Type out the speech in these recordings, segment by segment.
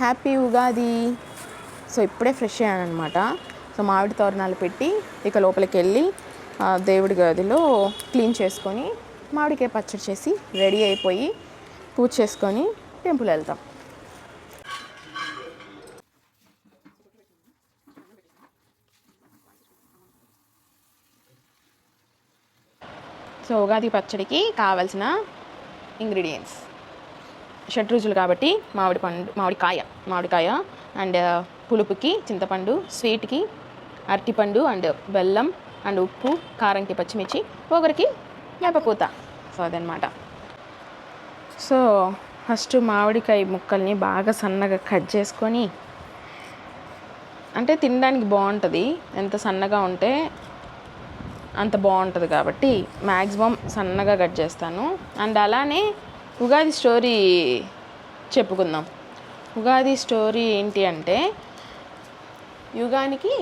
Happy Ugadi. So ఇప్పుడే fresh అయ్యాను అనమాట సో మామిడి తోరణాలు పెట్టి ఇక లోపలికి వెళ్ళి దేవుడి గదిలో క్లీన్ చేసుకొని మామిడికాయ పచ్చడి చేసి రెడీ అయిపోయి పూజ చేసుకొని టెంపుల్ వెళ్తాం. సో ఉగాది పచ్చడికి కావాల్సిన ఇంగ్రీడియంట్స్. షడ్ రుచులు కాబట్టి మామిడి పండు మామిడికాయ మామిడికాయ అండ్ uh, పులుపుకి చింతపండు స్వీట్కి అరటిపండు అండ్ బెల్లం అండ్ ఉప్పు కారంకి పచ్చిమిర్చి ఒకరికి వేపపూత సో అదనమాట. సో ఫస్ట్ మామిడికాయ ముక్కల్ని బాగా సన్నగా కట్ చేసుకొని అంటే తినడానికి బాగుంటుంది. ఎంత సన్నగా ఉంటే అంత బాగుంటుంది కాబట్టి మ్యాక్సిమం సన్నగా కట్ చేస్తాను. అండ్ అలానే ఉగాది స్టోరీ చెప్పుకుందాం. ఉగాది స్టోరీ ఏంటి అంటే యుగానికి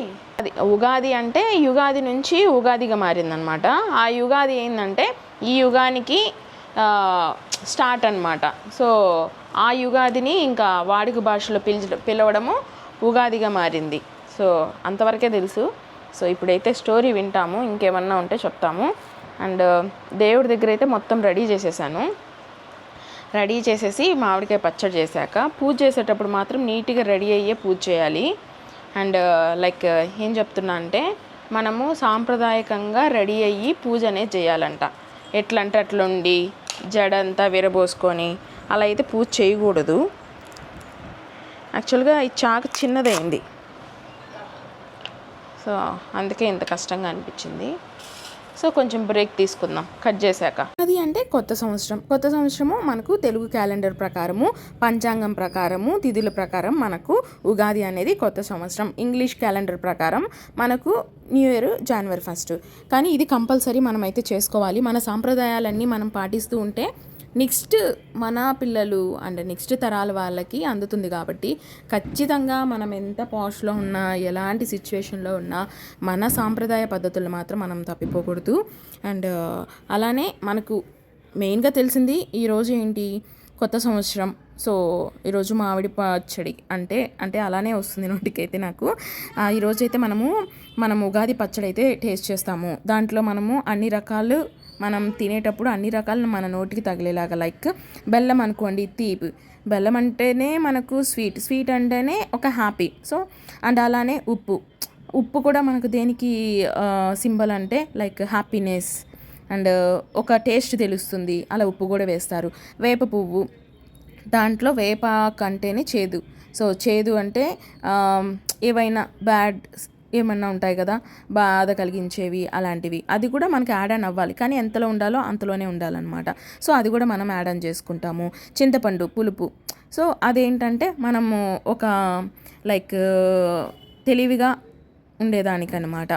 అది ఉగాది అంటే యుగాది నుంచి ఉగాదిగా మారిందనమాట ఆ యుగాది ఏంటంటే ఈ యుగానికి స్టార్ట్ అనమాట సో ఆ యుగాదిని ఇంకా వాడుక భాషలో పిలిచ పిలవడము ఉగాదిగా మారింది. సో అంతవరకే తెలుసు. సో ఇప్పుడైతే స్టోరీ వింటాము ఇంకేమన్నా ఉంటే చెప్తాము. అండ్ దేవుడి దగ్గర అయితే మొత్తం రెడీ చేసేసాను. రెడీ చేసేసి మామిడికాయ పచ్చడి చేశాక పూజ చేసేటప్పుడు మాత్రం నీట్గా రెడీ అయ్యే పూజ చేయాలి. అండ్ లైక్ ఏం చెప్తున్నా అంటే మనము సాంప్రదాయకంగా రెడీ అయ్యి పూజ అనేది చేయాలంట. ఎట్లా అంటే అట్లుండి జడంతా విరబోసుకొని అలా అయితే పూజ చేయకూడదు. యాక్చువల్గా ఈ చాకు చిన్నదైంది సో అందుకే ఇంత కష్టంగా అనిపించింది. సో కొంచెం బ్రేక్ తీసుకుందాం కట్ చేశాక. అది అంటే కొత్త సంవత్సరం. కొత్త సంవత్సరము మనకు తెలుగు క్యాలెండర్ ప్రకారము పంచాంగం ప్రకారము తిథుల ప్రకారం మనకు ఉగాది అనేది కొత్త సంవత్సరం. ఇంగ్లీష్ క్యాలెండర్ ప్రకారం మనకు న్యూ ఇయర్ జనవరి ఫస్ట్. కానీ ఇది కంపల్సరీ మనం అయితే చేసుకోవాలి. మన సాంప్రదాయాలన్నీ మనం పాటిస్తూ ఉంటే నెక్స్ట్ మన పిల్లలు అండ్ నెక్స్ట్ తరాల వాళ్ళకి అందుతుంది కాబట్టి ఖచ్చితంగా మనం ఎంత పాష్లో ఉన్నా ఎలాంటి సిచ్యువేషన్లో ఉన్నా మన సాంప్రదాయ పద్ధతులు మాత్రం మనం తప్పిపోకూడదు. అండ్ అలానే మనకు మెయిన్గా తెలిసింది ఈరోజు ఏంటి? కొత్త సంవత్సరం. సో ఈరోజు మామిడి పచ్చడి అంటే అంటే అలానే వస్తుంది నోటికైతే నాకు. ఈరోజైతే ఈరోజు అయితే మనము మనం ఉగాది పచ్చడి అయితే టేస్ట్ చేస్తాము. దాంట్లో మనము అన్ని రకాలు మనం తినేటప్పుడు అన్ని రకాలను మన నోటికి తగిలేలాగా లైక్ బెల్లం అనుకోండి తీపి. బెల్లం అంటేనే మనకు స్వీట్ స్వీట్ అంటేనే ఒక హ్యాపీ. సో అండ్ అలానే ఉప్పు. ఉప్పు కూడా మనకు దేనికి సింబల్ అంటే లైక్ హ్యాపీనెస్. అండ్ ఒక టేస్ట్ తెలుస్తుంది అలా ఉప్పు కూడా వేస్తారు. వేప పువ్వు. దాంట్లో వేప కంటేనే చేదు. సో చేదు అంటే ఏవైనా బ్యాడ్ ఏమన్నా ఉంటాయి కదా బాధ కలిగించేవి అలాంటివి. అది కూడా మనకి యాడ్ ఆన్ అవ్వాలి. కానీ ఎంతలో ఉండాలో అంతలోనే ఉండాలన్నమాట. సో అది కూడా మనం యాడ్ ఆన్ చేసుకుంటాము. చింతపండు పులుపు. సో అదేంటంటే మనము ఒక లైక్ తెలివిగా ఉండేదానికనమాట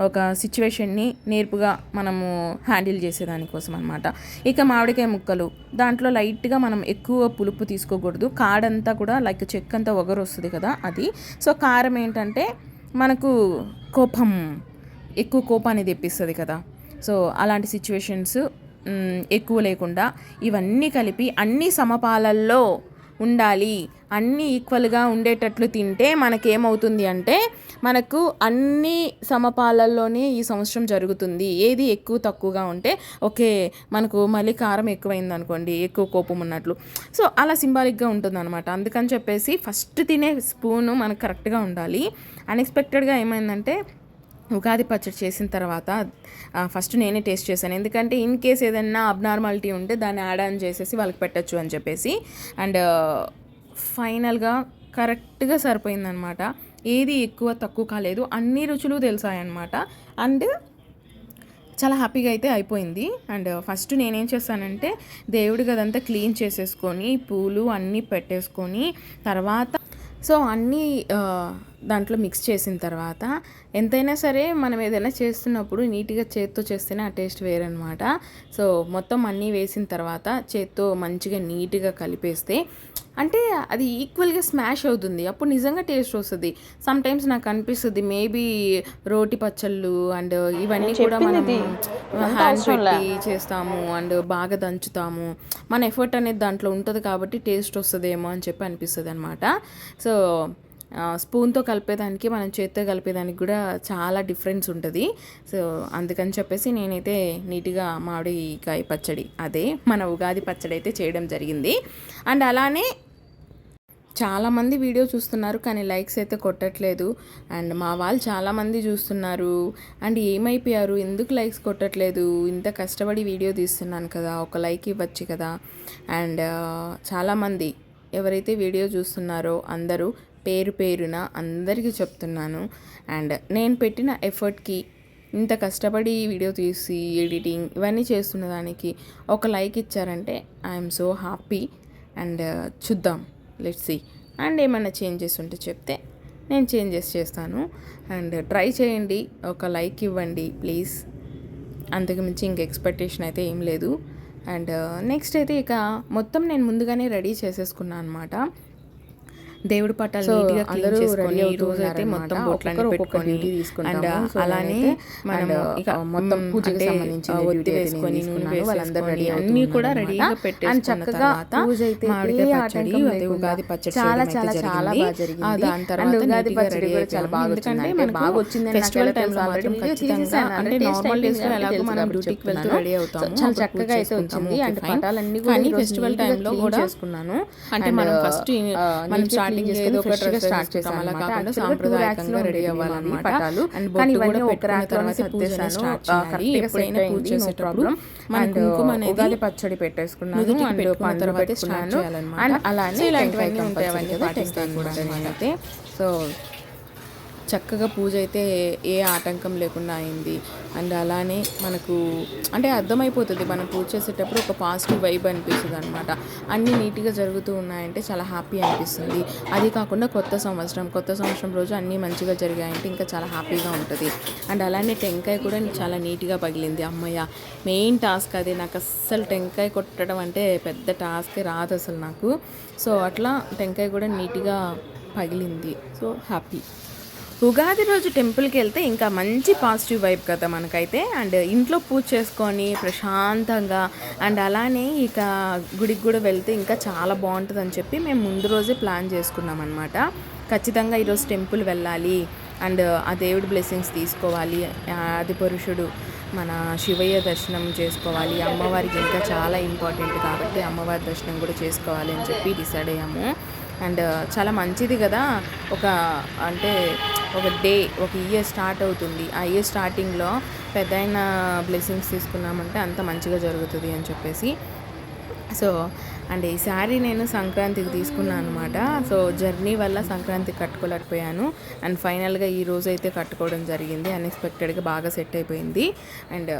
ఒక సిచ్యువేషన్ని నేర్పుగా మనము హ్యాండిల్ చేసేదానికోసం అనమాట ఇక మామిడికాయ ముక్కలు. దాంట్లో లైట్గా మనం ఎక్కువ పులుపు తీసుకోకూడదు. కాడంతా కూడా లైక్ చెక్క అంతా ఒగరు వస్తుంది కదా అది. సో కారం ఏంటంటే మనకు కోపం ఎక్కువ కోపాన్ని తెప్పిస్తుంది కదా. సో అలాంటి సిచ్యువేషన్స్ ఎక్కువ లేకుండా ఇవన్నీ కలిపి అన్ని సమపాలల్లో ఉండాలి. అన్నీ ఈక్వల్గా ఉండేటట్లు తింటే మనకేమవుతుంది అంటే మనకు అన్ని సమపాలల్లోనే ఈ సంవత్సరం జరుగుతుంది. ఏది ఎక్కువ తక్కువగా ఉంటే ఓకే మనకు మళ్ళీ కారం ఎక్కువైంది అనుకోండి ఎక్కువ కోపం ఉన్నట్లు. సో అలా సింబాలిక్గా ఉంటుంది అనమాట అందుకని చెప్పేసి ఫస్ట్ తినే స్పూను మనకు కరెక్ట్గా ఉండాలి. అన్ఎక్స్పెక్టెడ్గా ఏమైందంటే ఉగాది పచ్చడి చేసిన తర్వాత ఫస్ట్ నేనే టేస్ట్ చేశాను. ఎందుకంటే ఇన్ కేస్ ఏదైనా అబ్నార్మాలిటీ ఉంటే దాన్ని యాడ్ ఆన్ చేసేసి వాళ్ళకి పెట్టచ్చు అని చెప్పేసి. అండ్ ఫైనల్గా కరెక్ట్గా సరిపోయిందనమాట. ఏది ఎక్కువ తక్కువ కాలేదు. అన్ని రుచులు తెలిసాయన్నమాట అండ్ చాలా హ్యాపీగా అయితే అయిపోయింది. అండ్ ఫస్ట్ నేనేం చేస్తానంటే దేవుడి గదంతా క్లీన్ చేసేసుకొని పూలు అన్నీ పెట్టేసుకొని తర్వాత సో అన్నీ దాంట్లో మిక్స్ చేసిన తర్వాత ఎంతైనా సరే మనం ఏదైనా చేస్తున్నప్పుడు నీట్గా చేత్తో చేస్తేనే ఆ టేస్ట్ వేరనమాట సో మొత్తం అన్నీ వేసిన తర్వాత చేత్తో మంచిగా నీట్గా కలిపేస్తే అంటే అది ఈక్వల్గా స్మాష్ అవుతుంది. అప్పుడు నిజంగా టేస్ట్ వస్తుంది. సమ్ టైమ్స్ నాకు అనిపిస్తుంది మేబీ రోటి పచ్చళ్ళు అండ్ ఇవన్నీ కూడా మనం హ్యాండ్ పెట్టి చేస్తాము అండ్ బాగా దంచుతాము. మన ఎఫర్ట్ అనేది దాంట్లో ఉంటుంది కాబట్టి టేస్ట్ వస్తుందేమో అని చెప్పి అనిపిస్తుంది అనమాట సో స్పూన్తో కలిపేదానికి మనం చేత్తో కలిపేదానికి కూడా చాలా డిఫరెన్స్ ఉంటుంది. సో అందుకని చెప్పేసి నేనైతే నీట్గా మామిడికాయ పచ్చడి అదే మన ఉగాది పచ్చడి అయితే చేయడం జరిగింది. అండ్ అలానే చాలామంది వీడియో చూస్తున్నారు కానీ లైక్స్ అయితే కొట్టట్లేదు. అండ్ మా వాళ్ళు చాలామంది చూస్తున్నారు. అండ్ ఏమైపోయారు? ఎందుకు లైక్స్ కొట్టట్లేదు? ఇంత కష్టపడి వీడియో తీస్తున్నాను కదా ఒక లైక్ ఇవ్వచ్చు కదా. అండ్ చాలామంది ఎవరైతే వీడియో చూస్తున్నారో అందరూ పేరు పేరున అందరికీ చెప్తున్నాను. అండ్ నేను పెట్టిన ఎఫర్ట్కి ఇంత కష్టపడి వీడియో తీసి ఎడిటింగ్ ఇవన్నీ చేస్తున్న దానికి ఒక లైక్ ఇచ్చారంటే ఐఎమ్ సో హ్యాపీ. అండ్ చూద్దాం. Let's see. అండ్ ఏమైనా చేంజెస్ ఉంటే చెప్తే నేను చేంజెస్ చేస్తాను. అండ్ ట్రై చేయండి. ఒక లైక్ ఇవ్వండి ప్లీజ్. అంతకుమించి ఇంక ఎక్స్పెక్టేషన్ అయితే ఏం లేదు. అండ్ నెక్స్ట్ అయితే ఇక మొత్తం నేను ముందుగానే రెడీ చేసేసుకున్నాను అనమాట దేవుడి పట్టాలు నీట్గా క్లీన్ అందరూ చేసుకొని ఈ రోజు అయితే. మొత్తం బొట్లన్నీ పెట్టుకొని. అండ్ అలానే మనం ఇక మొత్తం పూజకి అంటే, duty ఒత్తి వేసుకొని నేను ready అన్నీ కూడా. రెడీగా పెట్టేసుకున్న చక్కగా తర్వాత పూజ అయితే మామిడికాయ పచ్చడి అదే ఉగాది పచ్చడి చాలా చాలా చాలా. బాగా దాని తర్వాత ఉగాది పచ్చడి కూడా చాలా. బాగా ఎందుకంటే వచ్చింది. మనకు బాగా వచ్చిందని నాకు ఫెస్టివల్ టైంలో? మాత్రం ఖచ్చితంగా. అంటే నార్మల్ డేస్లో కాబట్టి ఎలాగో మనం డ్యూటీకి వెళ్తూ. రెడీ అవుతాము చాలా చక్కగా అయితే. వచ్చింది. Fine. పటాలన్నీ కానీ ఫెస్టివల్ టైంలో కూడా చేసుకున్నాను. అంటే మనం ఫస్ట్ మనం నీట్గా start వేసుకుంటాం. అలా కాకుండా సాంప్రదాయకంగా రెడీ అవ్వాలన్నమాట పటాలు. అండ్ బొట్టు కూడా పెట్టుకున్న తర్వాత పూజని. స్టార్ట్గా ఎప్పుడైనా పూజ చేసేటప్పుడు. మన కుంకుమ uh, అనేది పచ్చడి పెట్టేసుకున్నాను అండ్ స్టార్ట్ పెట్టుకున్నాను. అండ్ అలానే ఇలాంటివన్నీ ఉంటాయి అవన్నీ కూడా కూడా నేనైతే సో చక్కగా పూజ అయితే ఏ ఆటంకం లేకుండా అయింది. అండ్ అలానే మనకు అంటే అర్థమైపోతుంది. మనం పూజ చేసేటప్పుడు ఒక పాజిటివ్ వైబ్ అనిపిస్తుంది అనమాట అన్నీ నీట్గా జరుగుతూ ఉన్నాయంటే చాలా హ్యాపీ అనిపిస్తుంది. అది కాకుండా కొత్త సంవత్సరం కొత్త సంవత్సరం రోజు అన్నీ మంచిగా జరిగాయంటే ఇంకా చాలా హ్యాపీగా ఉంటుంది. అండ్ అలానే టెంకాయ కూడా చాలా నీట్గా పగిలింది. అమ్మయ్య మెయిన్ టాస్క్ అది. నాకు అస్సలు టెంకాయ కొట్టడం అంటే పెద్ద టాస్క్ రాదు అసలు నాకు. సో అట్లా టెంకాయ కూడా నీట్గా పగిలింది. So happy. ఉగాది రోజు టెంపుల్కి వెళ్తే ఇంకా మంచి పాజిటివ్ వైబ్ కదా మనకైతే. అండ్ ఇంట్లో పూజ చేసుకొని ప్రశాంతంగా అండ్ అలానే ఇక గుడికి కూడా వెళ్తే ఇంకా చాలా బాగుంటుంది అని చెప్పి మేము ముందు రోజే ప్లాన్ చేసుకున్నాం అనమాట ఖచ్చితంగా ఈరోజు టెంపుల్ వెళ్ళాలి. అండ్ ఆ దేవుడి బ్లెస్సింగ్స్ తీసుకోవాలి. ఆది పురుషుడు మన శివయ్య దర్శనం చేసుకోవాలి. అమ్మవారికి ఇంకా చాలా ఇంపార్టెంట్ కాబట్టి అమ్మవారి దర్శనం కూడా చేసుకోవాలి అని చెప్పి డిసైడ్ అయ్యాము. అండ్ చాలా మంచిది కదా. ఒక అంటే ఒక డే ఒక ఇయర్ స్టార్ట్ అవుతుంది. ఆ ఇయర్ స్టార్టింగ్లో పెద్ద బ్లెస్సింగ్స్ తీసుకున్నామంటే అంత మంచిగా జరుగుతుంది అని చెప్పేసి. సో అండ్ ఈ శారీ నేను సంక్రాంతికి తీసుకున్నాను అనమాట సో జర్నీ వల్ల సంక్రాంతికి కట్టుకోలేకపోయాను. అండ్ ఫైనల్గా ఈ రోజు అయితే కట్టుకోవడం జరిగింది. అన్ఎక్స్పెక్టెడ్గా బాగా సెట్ అయిపోయింది. అండ్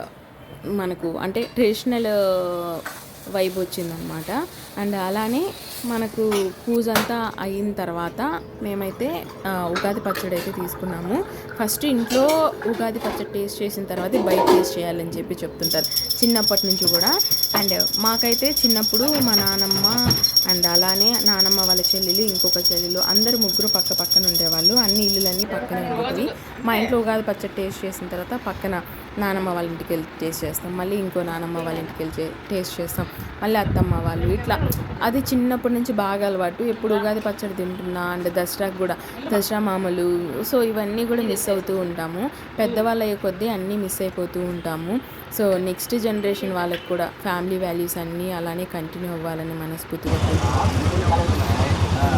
మనకు అంటే ట్రెడిషనల్ వైబ్ వచ్చిందనమాట. అండ్ అలానే మనకు పూజ అంతా అయిన తర్వాత మేమైతే ఉగాది పచ్చడి అయితే తీసుకున్నాము. ఫస్ట్ ఇంట్లో ఉగాది పచ్చడి టేస్ట్ చేసిన తర్వాత బయట టేస్ట్ చేయాలని చెప్పి చెప్తుంటారు. చిన్నప్పటి నుంచి కూడా. అండ్ మాకైతే చిన్నప్పుడు మా నానమ్మ అలానే నానమ్మ వాళ్ళ చెల్లెలు ఇంకొక చెల్లెలు అందరు ముగ్గురు పక్క పక్కన ఉండేవాళ్ళు. అన్ని ఇల్లులన్నీ పక్కనే ఉండేవి మా ఇంట్లో ఉగాది పచ్చడి టేస్ట్ చేసిన తర్వాత పక్కన నానమ్మ వాళ్ళ ఇంటికి వెళ్ళి టేస్ట్ చేస్తాం. మళ్ళీ ఇంకో నానమ్మ వాళ్ళ ఇంటికి వెళ్ళి టేస్ట్ చేస్తాం. మళ్ళీ అత్తమ్మ వాళ్ళు ఇట్లా. అది చిన్నప్పటి నుంచి బాగా అలవాటు. ఎప్పుడు ఉగాది పచ్చడి తింటున్నా అండ్ దసరాకు కూడా దసరా మామలు. సో ఇవన్నీ కూడా మిస్ అవుతూ ఉంటాము. పెద్దవాళ్ళు అయ్యే కొద్దీ అన్నీ మిస్ అయిపోతూ ఉంటాము. సో నెక్స్ట్ జనరేషన్ వాళ్ళకి కూడా ఫ్యామిలీ వాల్యూస్ అన్నీ అలానే కంటిన్యూ అవ్వాలని మనస్ఫూర్తిగా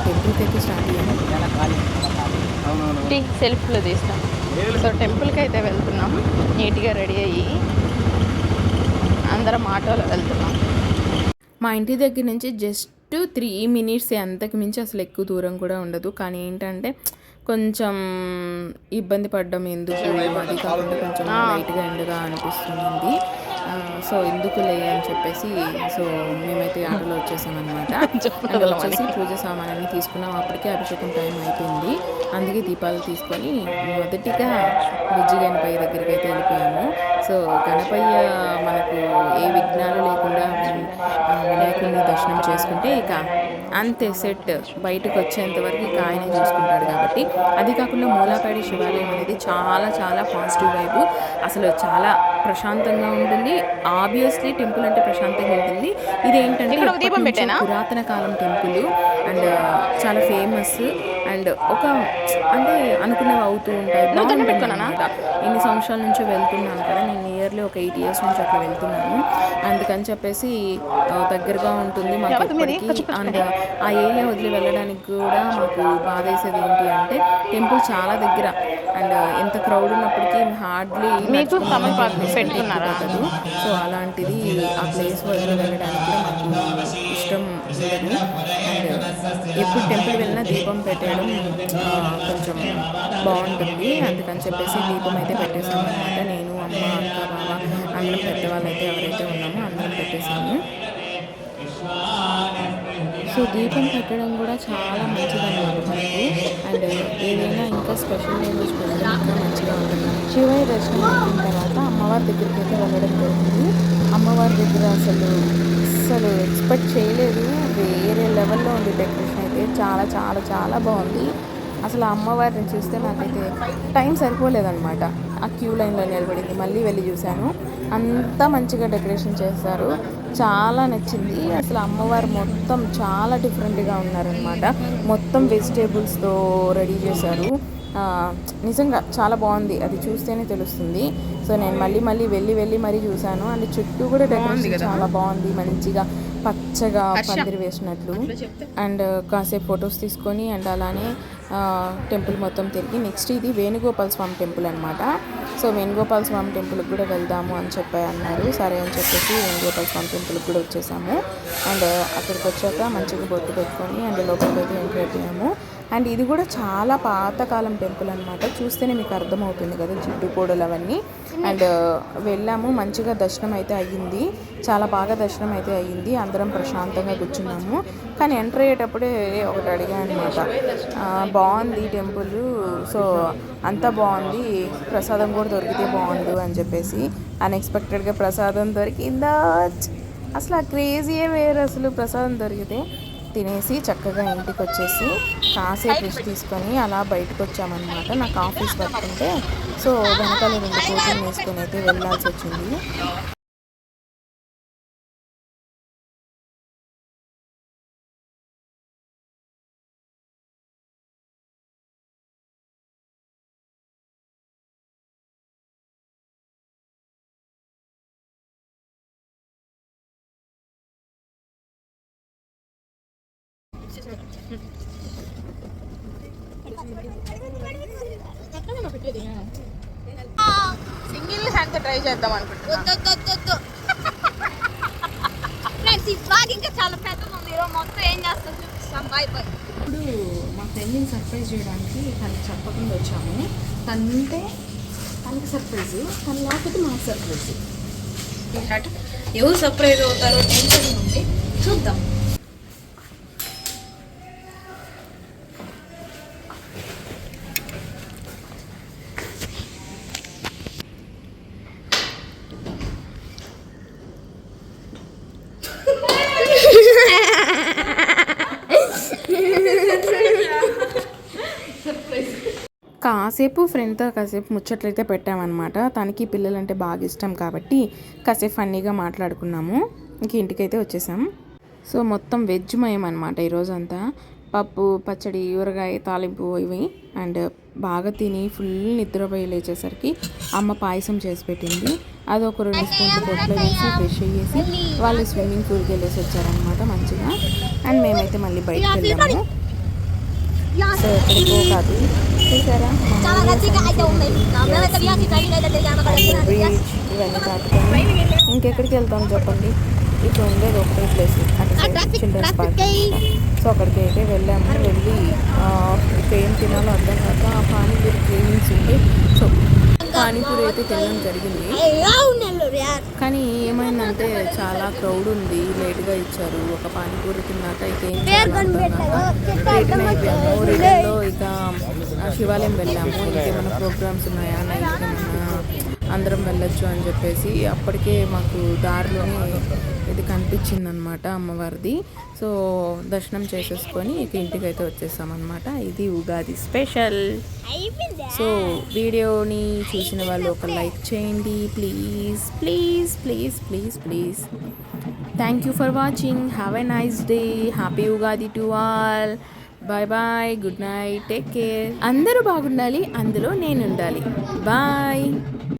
టెంపుల్కి అయితే స్టార్ట్ సెల్ఫ్లో తీస్తాం. సో టెంపుల్కి అయితే వెళ్తున్నాం. నీట్గా రెడీ అయ్యి అందరం ఆటోలో వెళ్తున్నాం. మా ఇంటి దగ్గర నుంచి జస్ట్ త్రీ మినిట్స్ అంతకు మించి అసలు ఎక్కువ దూరం కూడా ఉండదు. కానీ ఏంటంటే కొంచెం ఇబ్బంది పడ్డం ఎందుకు అది కాకుండా కొంచెం లైట్గా ఎండగా అనిపిస్తుంది సో ఎందుకులే అని చెప్పేసి సో మేమైతే ఆటోలో వచ్చేసాం అనమాట అండ్ వచ్చేసి పూజ సామాన్ని తీసుకున్నాం. అప్పటికే అభిషేకం టైం అయిపోయింది. అందుకే దీపాలు తీసుకొని మొదటిగా బుజ్జి గణపయ్య దగ్గరికి అయితే వెళ్ళిపోయాము. సో గణపయ్య మనకు ఏ విఘ్నాలు లేకుండా వినాయకుడిని దర్శనం చేసుకుంటే ఇక అంతే సెట్. బయటకు వచ్చేంత వరకు ఇక ఆయనే చూసుకుంటాడు కాబట్టి. అది కాకుండా మూలాపేడి శివాలయం అనేది చాలా చాలా పాజిటివ్ వైపు అసలు చాలా ప్రశాంతంగా ఉంటుంది. ఆబ్వియస్లీ టెంపుల్ అంటే ప్రశాంతంగా ఉంటుంది. ఇది ఏంటంటే? పురాతన కాలం టెంపుల్ అండ్ చాలా ఫేమస్ అండ్ ఒక అంటే అనుకున్నవి అవుతూ ఉంటాయి. ఎన్ని సంవత్సరాల నుంచో వెళ్తున్నాను కదా నేను ఇయర్లీ ఒక ఎయిట్ ఇయర్స్ నుంచి అట్లా వెళ్తున్నాను. అందుకని చెప్పేసి దగ్గరగా ఉంటుంది మాకు? ఎప్పటికీ. అండ్ ఆ ఏరియా వదిలి వెళ్ళడానికి కూడా మాకు బాధ వేసేది ఏంటి అంటే టెంపుల్ చాలా దగ్గర. అండ్ ఎంత క్రౌడ్ ఉన్నప్పటికీ హార్డ్లీ మీకు పెట్టుకున్నారా? సో అలాంటిది ఆ ప్లేస్ వదిలి వెళ్ళడానికి మాకు ఇష్టం ఉండదు. అండ్ ఎప్పుడు టెంపుల్ వెళ్ళినా దీపం పెట్టడం కొంచెం బాగుంటుంది. అందుకని చెప్పేసి దీపం అయితే పెట్టేసాము అనమాట నేను అమ్మ అక్క బావ అందరం పెద్దవాళ్ళు అయితే ఎవరైతే ఉన్నామో అందరం పెట్టేసాము సో దీపం పెట్టడం కూడా చాలా మంచిదన్నమాట మనకు. అండ్ ఏదైనా ఇంకా స్పెషల్ లాంగ్వేజ్ పెట్టడం ఇంకా మంచిగా ఉంటుంది. శివయ్య దర్శనం అయిన తర్వాత అమ్మవారి దగ్గరికి అయితే వెళ్ళడం జరిగింది. అమ్మవారి దగ్గర అసలు అసలు ఎక్స్పెక్ట్ చేయలేదు. వేరే లెవెల్లో ఉంది డెకరేషన్ అయితే. చాలా చాలా చాలా బాగుంది. అసలు ఆ అమ్మవారిని చూస్తే నాకైతే టైం సరిపోలేదన్నమాట. ఆ క్యూ లైన్లో నిలబడింది. మళ్ళీ వెళ్ళి చూశాను. అంత మంచిగా డెకరేషన్ చేస్తారు చాలా నచ్చింది. అసలు అమ్మవారు మొత్తం చాలా డిఫరెంట్గా ఉన్నారనమాట మొత్తం వెజిటేబుల్స్తో రెడీ చేశారు. నిజంగా చాలా బాగుంది. అది చూస్తేనే తెలుస్తుంది. సో నేను మళ్ళీ మళ్ళీ వెళ్ళి వెళ్ళి మరీ చూశాను. అండ్ చుట్టూ కూడా డెకరేషన్ చాలా బాగుంది. మంచిగా పచ్చగా పందిరి వేసినట్లు. అండ్ కాసేపు ఫొటోస్ తీసుకొని అండ్ అలానే టెంపుల్ మొత్తం తిరిగి నెక్స్ట్ ఇది వేణుగోపాల స్వామి టెంపుల్ అనమాట సో వేణుగోపాల స్వామి టెంపుల్కి కూడా వెళ్దాము అని చెప్పి అన్నారు. సరే అని చెప్పేసి వేణుగోపాల స్వామి టెంపుల్కి కూడా వచ్చేసాము. అండ్ అక్కడికి వచ్చాక మంచిగా బొట్టు పెట్టుకొని అండ్ లోపలికి అయితే ఎంటర్ అయిపోయాము. అండ్ ఇది కూడా చాలా పాతకాలం టెంపుల్ అనమాట చూస్తేనే మీకు అర్థమవుతుంది కదా జిడ్డు కోడలు అవన్నీ. అండ్ వెళ్ళాము మంచిగా దర్శనం అయితే అయ్యింది. చాలా బాగా దర్శనం అయితే అయ్యింది. అందరం ప్రశాంతంగా కూర్చున్నాము. కానీ ఎంటర్ అయ్యేటప్పుడే ఒకటి అడిగా అనమాట బాగుంది టెంపుల్. సో అంతా బాగుంది. ప్రసాదం కూడా దొరికితే బాగుండు అని చెప్పేసి అన్ఎక్స్పెక్టెడ్గా ప్రసాదం దొరికిందా? అసలు ఆ క్రేజీయే వేరు అసలు ప్రసాదం దొరికితే. తినేసి చక్కగా ఇంటికి వచ్చేసి కాసేపు రెస్ట్ తీసుకొని అలా బయటకు వచ్చామన్నమాట నాకు ఆఫీస్ వర్క్ ఉంటే సో వెనకాల రెండు కోటింగ్ వేసుకొని అయితే వెళ్ళాల్సి వచ్చింది సింగిల్ హ్యాండ్తో ట్రై చేద్దాం అనుకుంటున్నా. ఫ్రెండ్స్ ఈ ఇంకా చాలా పెద్దగా ఉంది. ఈరోజు మొత్తం ఏం చేస్తాం చూపిస్తాం. బాయ్ బాయ్ ఇప్పుడు మా ఫ్రెండ్ని సర్ప్రైజ్ చేయడానికి తనకి చెప్పకుండా వచ్చాము. తనంటే తనకి సర్ప్రైజ్ తను లేకపోతే మాకు సర్ప్రైజ్ ఎవరు సర్ప్రైజ్ అవుతారో టెన్షన్ ఉంది చూద్దాం. కాసేపు ఫ్రెండ్తో కాసేపు ముచ్చట్లయితే పెట్టామన్నమాట. తనకి పిల్లలంటే బాగా ఇష్టం కాబట్టి కాసేపు ఫన్నీగా మాట్లాడుకున్నాము. ఇంక ఇంటికైతే వచ్చేసాం. సో మొత్తం వెజ్ మయం అనమాట ఈరోజంతా. పప్పు పచ్చడి ఊరగాయ తాలింపు ఇవి. అండ్ బాగా తిని ఫుల్ నిద్రపోయి లేచేసరికి అమ్మ పాయసం చేసి పెట్టింది. అది ఒక రెండు స్పూన్లు పొట్లో వేసి ఫ్రెష్ అయ్యేసి వాళ్ళు స్విమ్మింగ్ పూల్కి వెళ్ళేసి వచ్చారనమాట మంచిగా. అండ్ మేమైతే మళ్ళీ బయటకు వెళ్ళాము. సో ఎక్కడికో కాదు చూసారా ఉంది ఇంకెక్కడికి వెళ్తాం చెప్పండి ఇక్కడ ఉండేది ఒకటే ప్లేస్ అంటే చిల్డ్రన్స్ పార్క్ సో అక్కడికి అయితే వెళ్ళాము వెళ్ళి ఏం తినాలో అర్థం కాక ఆ పానీపూరి క్రేవింగ్స్ ఉంటే సో పానీపూరి అయితే తినడం జరిగింది. కానీ ఏమైందంటే చాలా క్రౌడ్ ఉంది. లేట్గా ఇచ్చారు. ఒక పానీపూరి తిన్నాక అయితే రిటర్న్ అయిపోయాము రిటర్న్లో ఇక శివాలయం వెళ్ళాము. ఇంకేమైనా ప్రోగ్రామ్స్ ఉన్నాయా? నైట్ ఏమన్నా అందరం వెళ్ళొచ్చు అని చెప్పేసి అప్పటికే మాకు దారిలోనే ఇది కనిపించింది అనమాట అమ్మవారిది. సో దర్శనం చేసేసుకొని ఇక ఇంటికి అయితే వచ్చేసామన్నమాట. ఇది ఉగాది స్పెషల్. సో వీడియోని చూసిన వాళ్ళు ఒక లైక్ చేయండి. Please please please please please. Thank you for watching have a nice day happy Ugadi to all bye bye good night take care అందరూ బాగుండాలి అందులో నేను ఉండాలి బాయ్